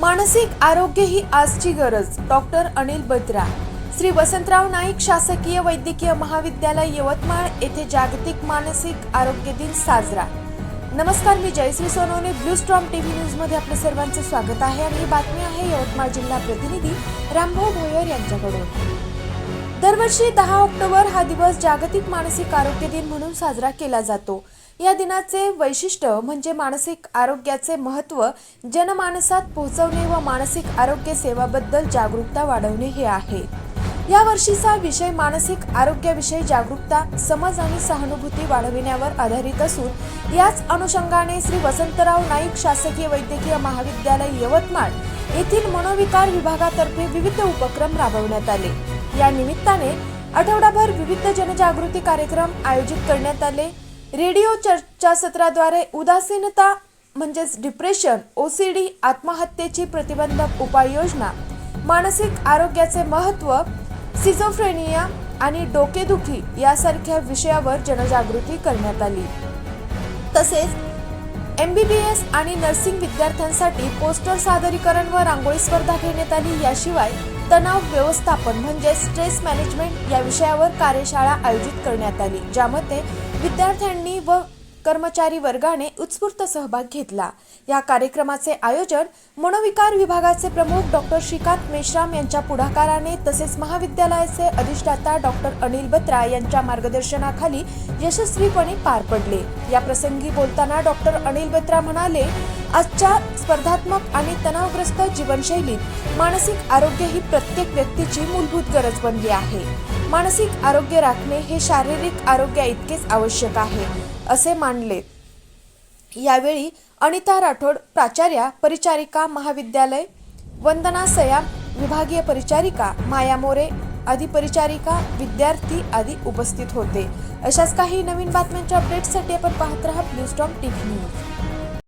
मानसिक आरोग्य ही आजची गरज. डॉक्टर अनिल बत्रा. श्री वसंतराव नाईक शासकीय वैद्यकीय महाविद्यालय यवतमाळ येथे जागतिक मानसिक आरोग्य दिन साजरा. नमस्कार मी Jayashree Sonawane. Blue storm TV न्यूजमध्ये आपलं सर्वांचं स्वागत आहे आणि ही बातमी आहे यवतमाळ जिल्हा प्रतिनिधी रामभाऊ भोयर यांच्याकडून. दरवर्षी दहा ऑक्टोबर हा दिवस जागतिक मानसिक आरोग्य दिन म्हणून साजरा केला जातो. या दिनाचे वैशिष्ट्य म्हणजे मानसिक आरोग्याचे महत्त्व जनमानसात पोहोचवणे व मानसिक आरोग्य सेवाबद्दल जागरूकता वाढवणे हे आहे. या वर्षीचा विषय मानसिक आरोग्याविषयी जागरूकता समज आणि सहानुभूती वाढविण्यावर आधारित असून याच अनुषंगाने श्री वसंतराव नाईक शासकीय वैद्यकीय महाविद्यालय यवतमाळ येथील मनोविकार विभागातर्फे विविध उपक्रम राबवण्यात आले. या निमित्ताने आठवडाभर विविध जनजागृती कार्यक्रम आयोजित करण्यात आले. रेडिओ चर्चासत्राद्वारे उदासीनता म्हणजेच डिप्रेशन ओसीडी आत्महत्येची प्रतिबंधक उपाययोजना मानसिक आरोग्याचे महत्त्व सिझोफ्रेनिया आणि डोकेदुखी यासारख्या विषयावर जनजागृती करण्यात आली. तसेच एम बी बी एस आणि नर्सिंग विद्यार्थ्यांसाठी पोस्टर सादरीकरण व रांगोळी स्पर्धा घेण्यात आली. याशिवाय तणाव व्यवस्थापन म्हणजे स्ट्रेस मॅनेजमेंट या विषयावर कार्यशाळा आयोजित करण्यात आली ज्यामध्ये विद्यार्थ्यांनी व कर्मचारी वर्गाने उत्स्फूर्त सहभाग घेतला. या कार्यक्रमाचे आयोजन मनोविकार विभागाचे प्रमुख डॉक्टर श्रीकांत मेश्राम यांच्या पुढाकाराने तसेच महाविद्यालयाचे अधिष्ठाता डॉक्टर अनिल बत्रा यांच्या मार्गदर्शनाखाली यशस्वीपणे पार पडले. या प्रसंगी बोलताना डॉक्टर अनिल बत्रा म्हणाले आजच्या स्पर्धात्मक आणि तणावग्रस्त जीवनशैलीत मानसिक आरोग्य ही प्रत्येक व्यक्तीची मूलभूत गरज बनली आहे. मानसिक आरोग्य राखणे हे शारीरिक आरोग्या इतकेच आवश्यक आहे. असे मानले. यावेळी अनिता राठोड प्राचार्या परिचारिका महाविद्यालय वंदना सयाम विभागीय परिचारिका माया मोरे आदी परिचारिका विद्यार्थी आदी उपस्थित होते. अशाच काही नवीन बातम्यांच्या अपडेट्ससाठी आपण पाहत राहा ब्लू स्टॉम टीव्ही न्यूज